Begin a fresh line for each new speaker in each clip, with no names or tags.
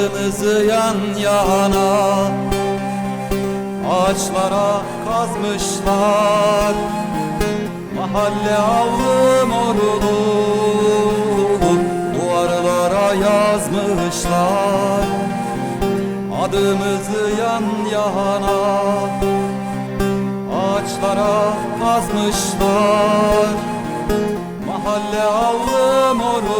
Adınızı yan yana Ağaçlara kazmışlar. Mahalle avlu morulu Duvarlara yazmışlar. Adımızı yan yana Ağaçlara kazmışlar. Mahalle avlu morulu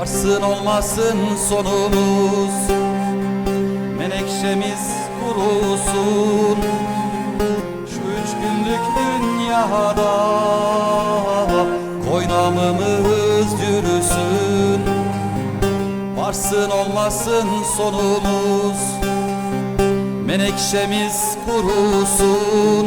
Varsın olmasın sonumuz. Menekşemiz kurusun. Şu üç günlük dünyada Koynamımız yürüsün. Varsın olmasın sonumuz. Menekşemiz kurusun